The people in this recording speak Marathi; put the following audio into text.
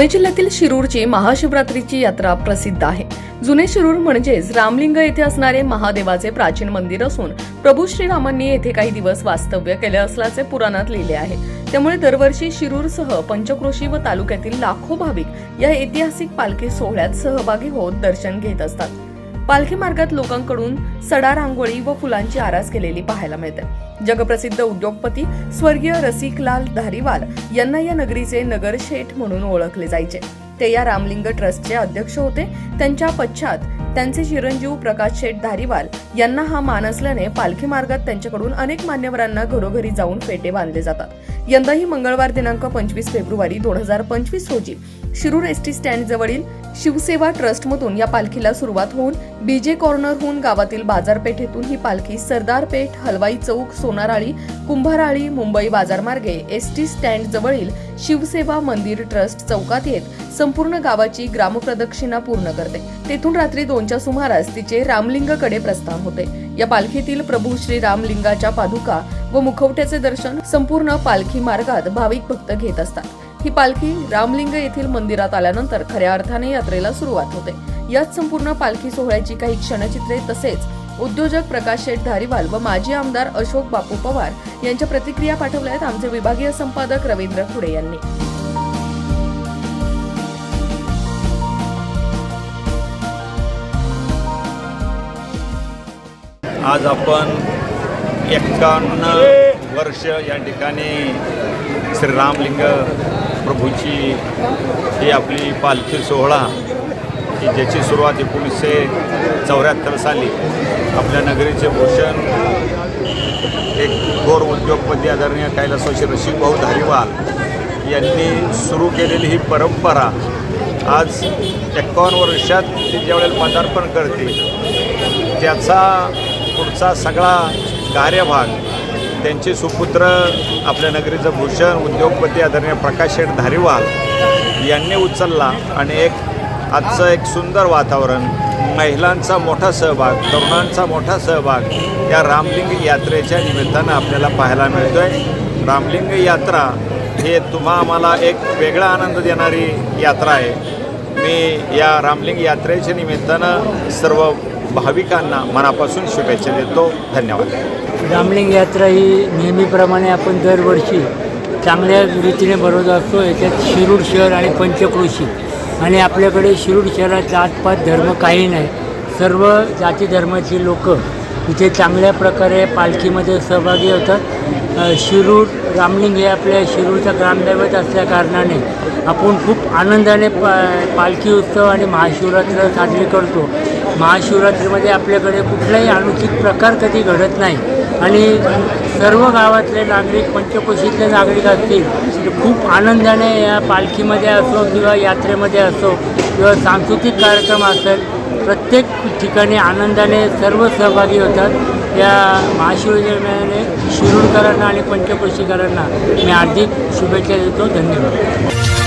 पुणे जिल्ह्यातील शिरूरची महाशिवरात्रीची यात्रा प्रसिद्ध आहे. जुने शिरूर म्हणजेच रामलिंग येथे असणारे महादेवाचे प्राचीन मंदिर असून प्रभू श्रीरामांनी येथे काही दिवस वास्तव्य केले असल्याचे पुराणात लिहिले आहे. त्यामुळे दरवर्षी शिरूरसह पंचक्रोशी व तालुक्यातील लाखो भाविक या ऐतिहासिक पालखी सोहळ्यात सहभागी होत दर्शन घेत असतात. पालखी मार्गात लोकांकडून सडा रांगोळी व फुलांची आरास केलेली पाहायला मिळते. जगप्रसिद्ध उद्योगपती स्वर्गीय रसिकलाल धारीवाल यांना या नगरीचे नगरशेठ म्हणून ओळखले जायचे. ते या रामलिंग ट्रस्टचे अध्यक्ष होते. त्यांच्या पश्चात त्यांचे चिरंजीव प्रकाश शेठ धारीवाल यांना हा मान असल्याने पालखी मार्गात त्यांच्याकडून अनेक मान्यवरांना घरोघरी जाऊन फेटे बांधले जातात. यंदाही मंगळवार दिनांक पंचवीस फेब्रुवारी दोन हजार पंचवीस रोजी शिरूर एस टी स्टँड जवळील शिवसेवा ट्रस्टमधून या पालखीला सुरुवात होऊन बीजे कॉर्नरहून गावातील बाजारपेठेतून ही पालखी सरदार पेठ हलवाई चौक सोनाराळी कुंभाराळी मुंबई बाजारमार्गे एस टी स्टँड जवळील शिवसेवा मंदिर ट्रस्ट चौकात येत संपूर्ण गावाची ग्रामप्रदक्षिणा पूर्ण करते. तेथून रात्री दोनच्या सुमारास तिचे रामलिंगकडे प्रस्थान होते. या पालखीतील प्रभू श्री रामलिंगाच्या पादुका व मुखवट्याचे दर्शन संपूर्ण पालखी मार्गात भाविक भक्त घेत असतात. ही पालखी रामलिंग येथील मंदिरात आल्यानंतर खऱ्या अर्थाने यात्रेला सुरुवात होते. यात संपूर्ण पालखी सोहळ्याची काही क्षणचित्रे तसेच उद्योजक प्रकाश शेठ धारीवाल व माजी आमदार अशोक बापू पवार यांच्या प्रतिक्रिया पाठवल्या आहेत आमचे विभागीय संपादक रवींद्र खुडे यांनी. आज आपण एक्कावन्न वर्ष या ठिकाणी श्रीरामलिंग प्रभूची ही आपली पालखी सोहळा की ज्याची सुरुवात एकोणीसशे चौऱ्याहत्तर साली आपल्या नगरीचे भूषण एक थोर उद्योगपती आदरणीय कैलासवाशी रसिकभाऊ धारीवाल यांनी सुरू केलेली ही परंपरा आज एकावन्न वर्षात ती ज्यावेळेला पदार्पण करते त्याचा पुढचा सगळा कार्यभाग त्यांचे सुपुत्र आपल्या नगरीचं भूषण उद्योगपती आदरणीय प्रकाश शेठ धारीवाल यांनी उचलला आणि एक आजचं एक सुंदर वातावरण महिलांचा मोठा सहभाग तरुणांचा मोठा सहभाग या रामलिंग यात्रेच्या निमित्तानं आपल्याला पाहायला मिळतो आहे रामलिंग यात्रा हे तुम्हा आम्हाला एक वेगळा आनंद देणारी यात्रा आहे. मी या रामलिंग यात्रेच्या निमित्तानं सर्व भाविकांना मनापासून शुभेच्छा देतो. धन्यवाद. रामलिंग यात्रा ही नेहमीप्रमाणे आपण दरवर्षी चांगल्या रीतीने भरवत असतो. याच्यात शिरूर शहर आणि पंचक्रोशी. आणि आपल्याकडे शिरूर शहरात जातपात धर्म काही नाही. सर्व जाती धर्माची लोक इथे चांगल्या प्रकारे पालखीमध्ये सहभागी होतात. शिरूर रामलिंग हे आपल्या शिरूरचं ग्रामदैवत असल्या कारणाने आपण खूप आनंदाने पा पालखी उत्सव आणि महाशिवरात्र साजरी करतो. महाशिवरात्रीमध्ये आपल्याकडे कुठलाही अनुचित प्रकार कधी घडत नाही. आणि सर्व गावातले नागरिक पंचकोशीतले नागरिक असतील खूप आनंदाने या पालखीमध्ये असो किंवा यात्रेमध्ये असो किंवा सांस्कृतिक कार्यक्रम असेल प्रत्येक ठिकाणी आनंदाने सर्व सहभागी होतात. या महाशिवरात्रीने शिरूरकरांना आणि पंचकोशीकरांना मी हार्दिक शुभेच्छा देतो. धन्यवाद.